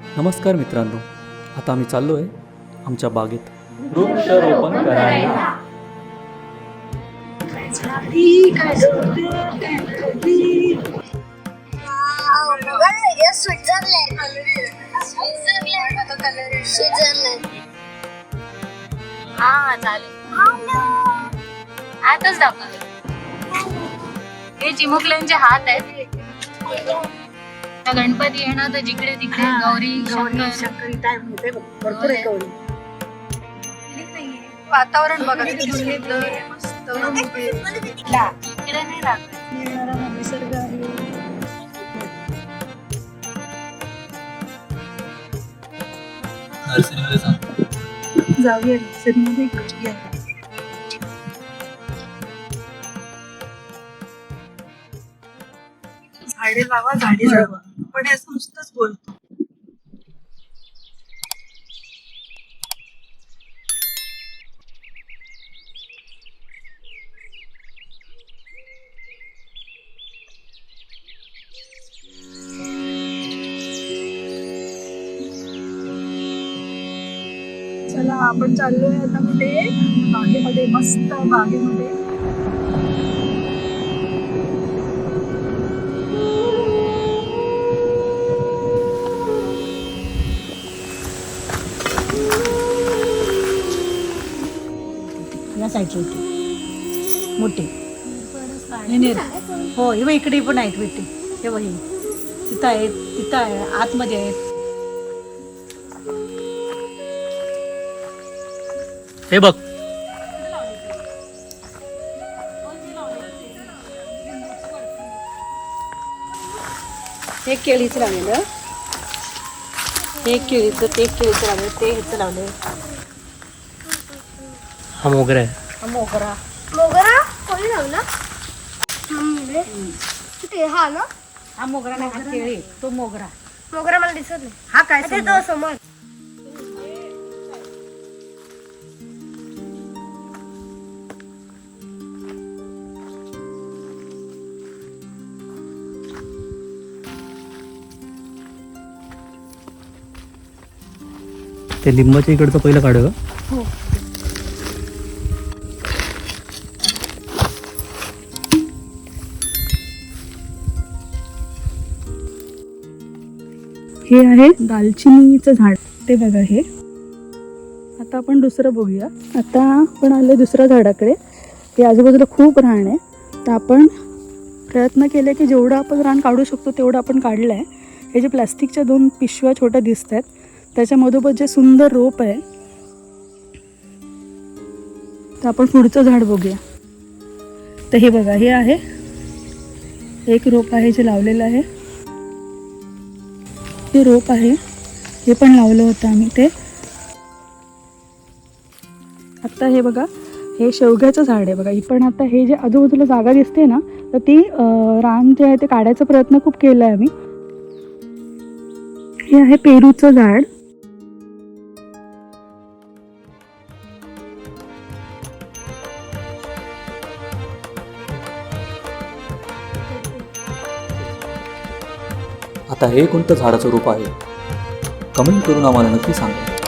नमस्कार मित्रांनो आता आम्ही चाललो आहे आमच्या बागेत. वृक्षारोपण करायला. हा हा चालेल आताच दाखव. हे चिमुकल्यांचे हात आहेत. आता गणपती येणार तर जिकडे तिकडे गौरी शंकर. भरपूर आहे. गौरी. वातावरण बघा किती सुंदर मस्त इकडे नाही निसर्ग आहे. जाऊया नर्सरीमध्ये झाडे लावा झाडे लावा. पण हे असं नुसतंच बोलतो. चला आपण चाललोय आता कुठे बागेमध्ये मस्त बागेमध्ये. या साईडची होती. मोठी. हो हे इकडे पण आहेत बेटी. हे बघ तिथं आहेत तिथं आहे आतमध्ये आहेत. हे बघ. हे केळीचं लावलेलं हे केळीचं ते केळीचं लावलं ते ह्याचं लावलं हा मोगरा आहे. मोगरा. मोगरा? कोणी लावला? कुठे हा ना? हा मोगरा नाही हा केळी. तो मोगरा. मोगरा मला दिसत नाही. हा काय अच्छा, तो समोर? ते लिंबाच्या इकडचं पहिलं काढू का? हे. हे आहे दालचिनीचं झाड. ते बघा हे. आता आपण दुसरं बघूया. आता आपण आलो दुसऱ्या झाडाकडे. हे आजूबाजूला खूप रान आहे. तर आपण प्रयत्न केले की जेवढं आपण रान काढू शकतो तेवढं आपण काढलं आहे. हे जे प्लॅस्टिकच्या दोन पिशव्या छोट्या दिसत आहेत त्याच्यामधोबत जे सुंदर रोप आहे तर आपण पुढचं झाड बघूया. तर हे बघा हे आहे एक रोप आहे जे लावलेलं आहे. ते रोप आहे. हे पण लावलं होतं आम्ही ते. आत्ता हे बघा हे शेवग्याचं झाड आहे बघा. ही पण आता हे जे आजूबाजूला जागा दिसते ना तर ती रान जे आहे ते काढायचा प्रयत्न खूप केला आहे आम्ही. हे आहे पेरूचं झाड. आता हे कोणतं झाडाचं रूप आहे? कमेंट करून आम्हाला नक्की सांगा.